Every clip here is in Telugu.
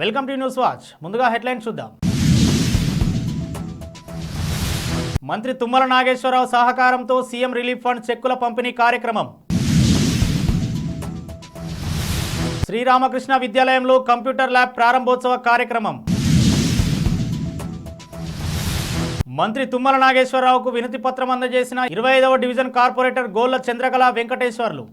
Welcome to news watch. ముందుగా హెడ్లైన్ చూద్దాం. మంత్రి తుమ్మల నాగేశ్వరరావు సహకారంతో సీఎం రిలీఫ్ ఫండ్ చెక్కుల పంపిణీ కార్యక్రమం. శ్రీరామకృష్ణ విద్యాలయంలో కంప్యూటర్ ల్యాబ్ ప్రారంభోత్సవ కార్యక్రమం. మంత్రి తుమ్మల నాగేశ్వరరావుకు వినతి పత్రం అందజేసిన ఇరవై ఐదవ డివిజన్ కార్పొరేటర్ గోళ్ళ చంద్రకళ వెంకటేశ్వర్లు.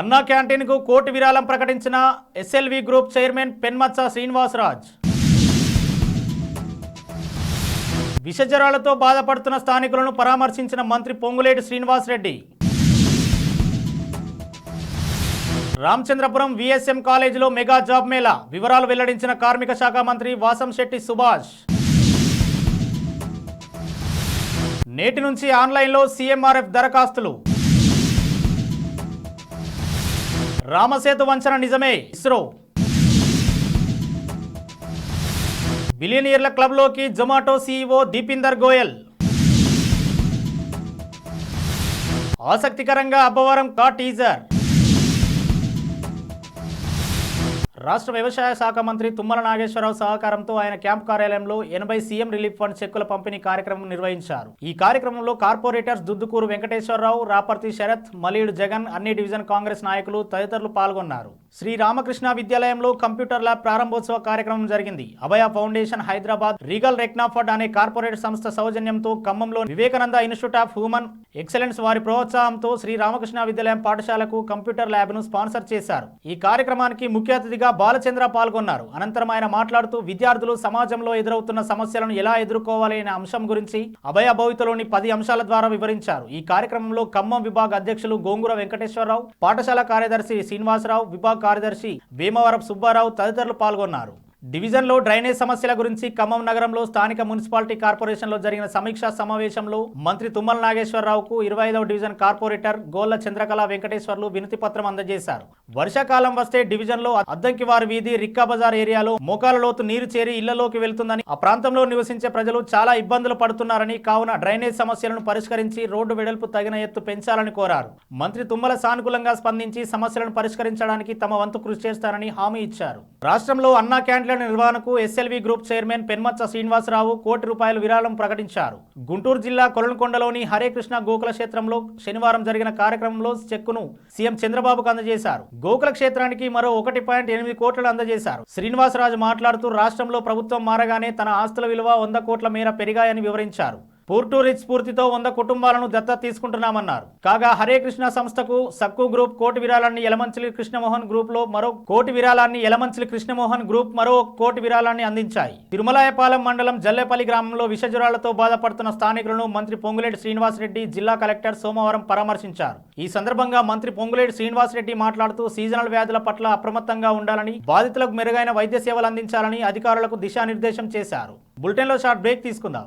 అన్నా క్యాంటీన్కు కోర్టు విరాళం ప్రకటించిన SLV group chairman Penmatsa Srinivasaraj. విషజ్వరాలతో బాధపడుతున్న స్థానికులను పరామర్శించిన మంత్రి పొంగులేటి శ్రీనివాసరెడ్డి. రామచంద్రపురం విఎస్ఎం కాలేజీలో మెగా జాబ్ మేళా వివరాలు వెల్లడించిన కార్మిక శాఖ మంత్రి వాసంశెట్టి సుభాష్. నేటి నుంచి ఆన్లైన్లో సీఎంఆర్ఎఫ్ దరఖాస్తులు. రామసేతు వంచన నిజమే ఇస్రో. బిలియనియర్ల క్లబ్లోకి జొమాటో సీఈఓ దీపిందర్ గోయల్. ఆసక్తికరంగా అబ్బవరం కా టీజర్. రాష్ట్ర వ్యవసాయ శాఖ మంత్రి తుమ్మల నాగేశ్వరరావు సహకారంతో ఆయన క్యాంప్ కార్యాలయంలో ఎనభై సీఎం రిలీఫ్ ఫండ్ చెక్కుల పంపిణీ కార్యక్రమం నిర్వహించారు. ఈ కార్యక్రమంలో కార్పొరేటర్స్ దుద్దుకూరు వెంకటేశ్వరరావు రాపర్తి శరత్ మలీడు జగన్ అన్ని డివిజన్ కాంగ్రెస్ నాయకులు తదితరులు పాల్గొన్నారు. శ్రీ రామకృష్ణ విద్యాలయంలో కంప్యూటర్ ల్యాబ్ ప్రారంభోత్సవ కార్యక్రమం జరిగింది. Abhaya foundation Hyderabad Regal Rexnord అనే కార్పొరేట్ సంస్థ సౌజన్యంతో ఖమ్మంలో Vivekananda institute of human excellence వారి ప్రోత్సాహంతో శ్రీ రామకృష్ణ విద్యాలయం పాఠశాలకు కంప్యూటర్ ల్యాబ్ను స్పాన్సర్ చేశారు. ఈ కార్యక్రమానికి ముఖ్య అతిథిగా బాలచంద్ర పాల్గొన్నారు. అనంతరం ఆయన మాట్లాడుతూ విద్యార్థులు సమాజంలో ఎదురవుతున్న సమస్యలను ఎలా ఎదుర్కోవాలి అనే అంశం గురించి అభయ భవితలోని పది అంశాల ద్వారా వివరించారు. ఈ కార్యక్రమంలో ఖమ్మం విభాగ అధ్యక్షులు గోంగూర వెంకటేశ్వరరావు పాఠశాల కార్యదర్శి శ్రీనివాసరావు విభాగ కార్యదర్శి భీమవరం సుబ్బారావు తదితరులు పాల్గొన్నారు. డివిజన్లో డ్రైనేజ్ సమస్యల గురించి ఖమ్మం నగరంలో స్థానిక మున్సిపాలిటీ కార్పొరేషన్లో జరిగిన సమీక్షా సమావేశంలో మంత్రి తుమ్మల నాగేశ్వరరావుకు ఇరవై ఐదవ డివిజన్ కార్పొరేటర్ గోళ్ళ చంద్రకళ వెంకటేశ్వర్లు వినతి పత్రం అందజేశారు. వర్షాకాలం వస్తే డివిజన్లో అద్దంకివారి వీధి రిక్కా బజార్ ఏరియాలో మోకాల లోతు నీరు చేరి ఇళ్ళలోకి వెళ్తుందని ఆ ప్రాంతంలో నివసించే ప్రజలు చాలా ఇబ్బందులు పడుతున్నారని కావున డ్రైనేజ్ సమస్యలను పరిష్కరించి రోడ్డు వెడల్పు తగిన ఎత్తు పెంచాలని కోరారు. మంత్రి తుమ్మల సానుకూలంగా స్పందించి సమస్యలను పరిష్కరించడానికి తమ వంతు కృషి చేస్తారని హామీ ఇచ్చారు. రాష్ట్రంలో అన్నా క్యాంటీన్ల నిర్వహణకు SLV group chairman Penmatsa Srinivasarao crore రూపాయల విరాళం ప్రకటించారు. గుంటూరు జిల్లా కొలనుకొండలోని హరే కృష్ణ గోకుల క్షేత్రంలో శనివారం జరిగిన కార్యక్రమంలో చెక్కును సీఎం చంద్రబాబుకు అందజేశారు. గోకుల క్షేత్రానికి మరో ఒకటి పాయింట్ ఎనిమిది కోట్లను అందజేశారు. శ్రీనివాసరాజు మాట్లాడుతూ రాష్ట్రంలో ప్రభుత్వం మారగానే తన ఆస్తుల విలువ వంద కోట్ల మేర పెరిగాయని వివరించారు. పూర్టు రిచ్ స్ఫూర్తితో వంద కుటుంబాలను దత్తత తీసుకుంటున్నామన్నారు. కాగా హరే కృష్ణ సంస్థకు సక్కు గ్రూప్ కోటి విరాళాన్ని యలమంచిలి కృష్ణమోహన్ గ్రూప్లో మరో కోటి విరాళాన్ని యలమంచిలి కృష్ణమోహన్ గ్రూప్ మరో కోటి విరాళాన్ని అందించాయి. తిరుమలాయపాలెం మండలం జల్లేపల్లి గ్రామంలో విషజ్వరాలతో బాధపడుతున్న స్థానికులను మంత్రి పొంగులేటి శ్రీనివాసరెడ్డి జిల్లా కలెక్టర్ సోమవారం పరామర్శించారు. ఈ సందర్భంగా మంత్రి పొంగులేటి శ్రీనివాసరెడ్డి మాట్లాడుతూ సీజనల్ వ్యాధుల పట్ల అప్రమత్తంగా ఉండాలని బాధితులకు మెరుగైన వైద్య సేవలు అందించాలని అధికారులకు దిశానిర్దేశం చేశారు. బులెటిన్లో షార్ట్ బ్రేక్ తీసుకుందాం.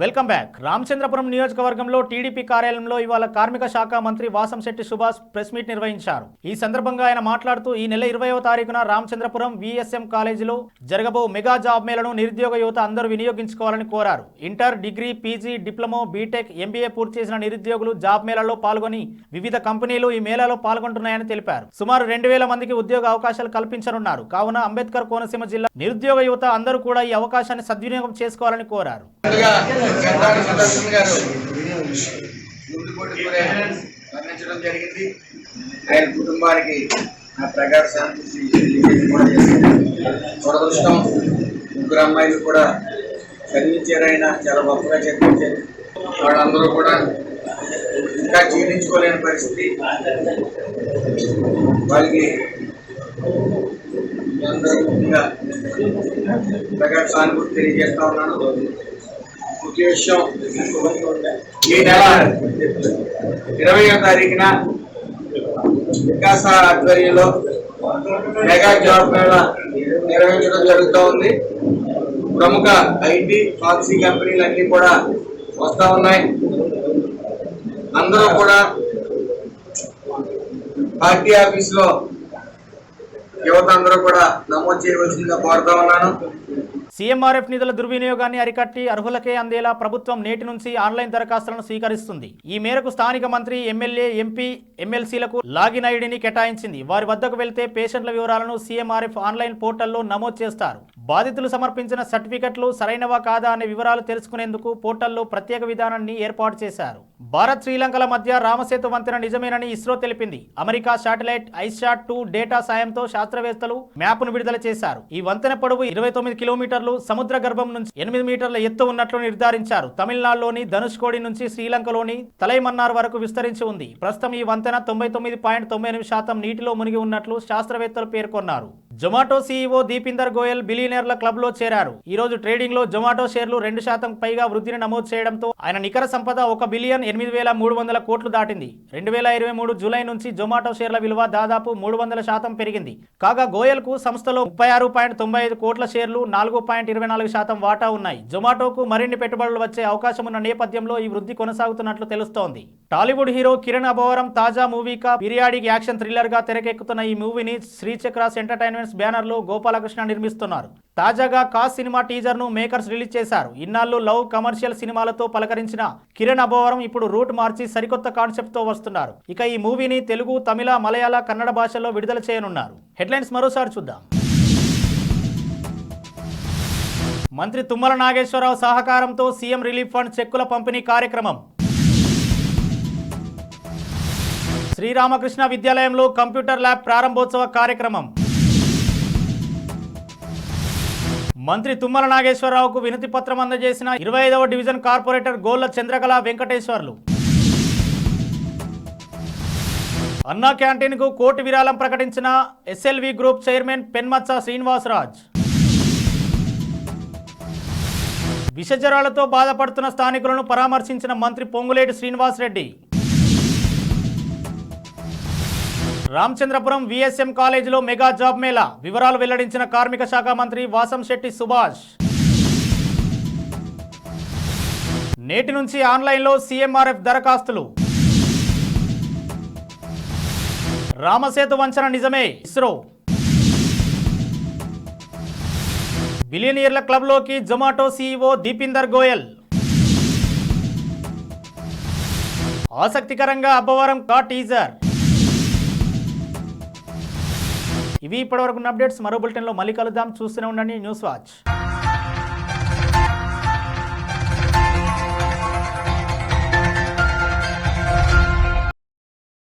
Welcome back. Ramachandrapuram నియోజకవర్గంలో టీడీపీ కార్యాలయంలో ఇవాళ కార్మిక శాఖ మంత్రి వాసంశెట్టి సుభాష్ ప్రెస్ మీట్ నిర్వహించారు. ఈ సందర్భంగా ఆయన మాట్లాడుతూ ఈ నెల ఇరవైవ తారీఖున రామచంద్రపురం విఎస్ఎం కాలేజీలో జరగబో మెగా జాబ్ మేళను నిరుద్యోగ యువత అందరూ వినియోగించుకోవాలని కోరారు. Inter degree PG diploma BTech MBA పూర్తి చేసిన నిరుద్యోగులు జాబ్ మేళాలో పాల్గొని వివిధ కంపెనీలు ఈ మేళాలో పాల్గొంటున్నాయని తెలిపారు. సుమారు రెండు వేల మందికి ఉద్యోగ అవకాశాలు కల్పించనున్నారు. కావున అంబేద్కర్ కోనసీమ జిల్లా నిరుద్యోగ యువత అందరూ కూడా ఈ అవకాశాన్ని సద్వినియోగం చేసుకోవాలని కోరారు. ముందుగా సుదర్శన్ గారు మరణించడం జరిగింది ఆయన కుటుంబానికి నా ప్రగాఢ శాంతి దురదృష్టం ముగ్గురు అమ్మాయిలు కూడా చదివించారు ఆయన చాలా గొప్పగా చదివించారు వాళ్ళందరూ కూడా ఇంకా జీర్ణించుకోలేని పరిస్థితి వాళ్ళకి అందరూ ముఖ్యంగా ప్రగాఢ సానుభూతి తెలియజేస్తా ఉన్నాను ముఖ్య ఈ నెల ఇరవయో తారీఖున వికాస ఆధ్వర్యంలో మెగా జాబ్ మేళా నిర్వహించడం జరుగుతూ ఉంది. ప్రముఖ ఐటీ ఫార్మసీ కంపెనీలు అన్నీ కూడా వస్తూ ఉన్నాయి. అందరూ కూడా పార్టీ ఆఫీస్లో యువత అందరూ కూడా నమోదు చేయవలసిందిగా కోరుతా ఉన్నాను. సీఎంఆర్ఎఫ్ నిధుల దుర్వినియోగాన్ని అరికట్టి అర్హులకే అందేలా ప్రభుత్వం నేటి నుంచి ఆన్లైన్ దరఖాస్తులను స్వీకరిస్తుంది. ఈ మేరకు స్థానిక మంత్రి ఎమ్మెల్యే ఎంపీ ఎమ్మెల్సీలకు లాగిన్ ఐడిని కేటాయించింది. వారి వద్దకు వెళ్తే పేషెంట్ల వివరాలను సీఎంఆర్ఎఫ్ ఆన్లైన్ పోర్టల్లో నమోదు చేస్తారు. బాధితులు సమర్పించిన సర్టిఫికెట్లు సరైనవా కాదా అనే వివరాలు తెలుసుకునేందుకు పోర్టల్లో ప్రత్యేక విధానాన్ని ఏర్పాటు చేశారు. భారత్ శ్రీలంకల మధ్య రామసేతు వంతెన నిజమేనని ఇస్రో తెలిపింది. America satellite ICESat two data సాయంతో శాస్త్రవేత్తలు మ్యాప్ను విడుదల చేశారు. ఈ వంతెన పొడవు ఇరవై తొమ్మిది కిలోమీటర్లు సముద్ర గర్భం నుంచి ఎనిమిది మీటర్ల ఎత్తు ఉన్నట్లు నిర్ధారించారు. తమిళనాడులోని ధనుష్కోడి నుంచి శ్రీలంకలోని తలైమన్నార్ వరకు విస్తరించి ఉంది. ప్రస్తుతం ఈ వంతెన తొంభై తొమ్మిది పాయింట్ తొంభై ఎనిమిది శాతం నీటిలో మునిగి ఉన్నట్లు శాస్త్రవేత్తలు పేర్కొన్నారు. జొమాటో సీఈఓ దీపిందర్ గోయల్ బిలియనర్ల క్లబ్లో చేరారు. ఈ రోజు ట్రేడింగ్లో జొమాటో షేర్లు రెండు శాతం పైగా వృద్ధిని నమోదు చేయడంతో ఆయన నికర సంపద ఒక బిలియన్ ఎనిమిది వేల మూడు వందల కోట్లు దాటింది. రెండు వేల ఇరవై మూడు జూలై నుంచి జొమాటో షేర్ల విలువ దాదాపు మూడు వందల శాతం పెరిగింది. కాగా గోయల్కు సంస్థలో ముప్పై ఆరు పాయింట్ తొంభై ఐదు కోట్ల షేర్లు నాలుగు పాయింట్ ఇరవై నాలుగు శాతం వాటా ఉన్నాయి. జొమాటోకు మరిన్ని పెట్టుబడులు వచ్చే అవకాశం ఉన్న నేపథ్యంలో ఈ వృద్ధి కొనసాగుతున్నట్లు తెలుస్తోంది. టాలీవుడ్ హీరో కిరణ్ అబోవరం తాజా మూవీగా పీరియాడిక్ యాక్షన్ థ్రిల్లర్గా తెరకెక్కుతున్న ఈ మూవీని శ్రీచక్రాస్ ఎంటర్టైన్మెంట్స్ బ్యానర్లో గోపాలకృష్ణ నిర్మిస్తున్నారు. తాజాగా కాస్ సినిమా టీజర్ను మేకర్స్ రిలీజ్ చేశారు. ఇన్నాళ్ళు లవ్ కమర్షియల్ సినిమాలతో పలకరించిన కిరణ్ అభోవరం ఇప్పుడు రూట్ మార్చి సరికొత్త కాన్సెప్ట్తో వస్తున్నారు. ఇక ఈ మూవీని తెలుగు తమిళ మలయాళ కన్నడ భాషల్లో విడుదల చేయనున్నారు. హెడ్లైన్స్ మరోసారి చూద్దాం. మంత్రి తుమ్మల నాగేశ్వరరావు సహకారంతో సీఎం రిలీఫ్ ఫండ్ చెక్కుల పంపిణీ కార్యక్రమం. శ్రీరామకృష్ణ విద్యాలయంలో కంప్యూటర్ ల్యాబ్ ప్రారంభోత్సవ కార్యక్రమం. మంత్రి తుమ్మల నాగేశ్వరరావుకు వినతి పత్రం అందజేసిన ఇరవై ఐదవ డివిజన్ కార్పొరేటర్ గోళ్ళ చంద్రకళ వెంకటేశ్వర్లు. అన్నా క్యాంటీన్కు కోటి విరాళం ప్రకటించిన SLV group chairman Penmatsa Srinivasaraj. విషజ్వరాలతో బాధపడుతున్న స్థానికులను పరామర్శించిన మంత్రి పొంగులేటి శ్రీనివాసరెడ్డి. రామచంద్రపురం విఎస్ఎం కాలేజీలో మెగా జాబ్ మేళా. వివరాలు వెల్లడించిన కార్మిక శాఖ మంత్రి వాసంశెట్టి సుభాష్. నేటి నుంచి ఆన్లైన్లో సీఎంఆర్ఎఫ్ దరఖాస్తులు. రామసేతు వంచన నిజమే ఇస్రో. బిలియనియర్ల క్లబ్లోకి జొమాటో సీఈఓ దీపిందర్ గోయల్. ఆసక్తికరంగా అబ్బవరం కా టీజర్. ఇవి ఇప్పటివరకు ఉన్న అప్డేట్స్ మరో బులెటిన్లో మళ్ళీ కలుద్దాం. చూస్తూనే ఉండండి న్యూస్ వాచ్.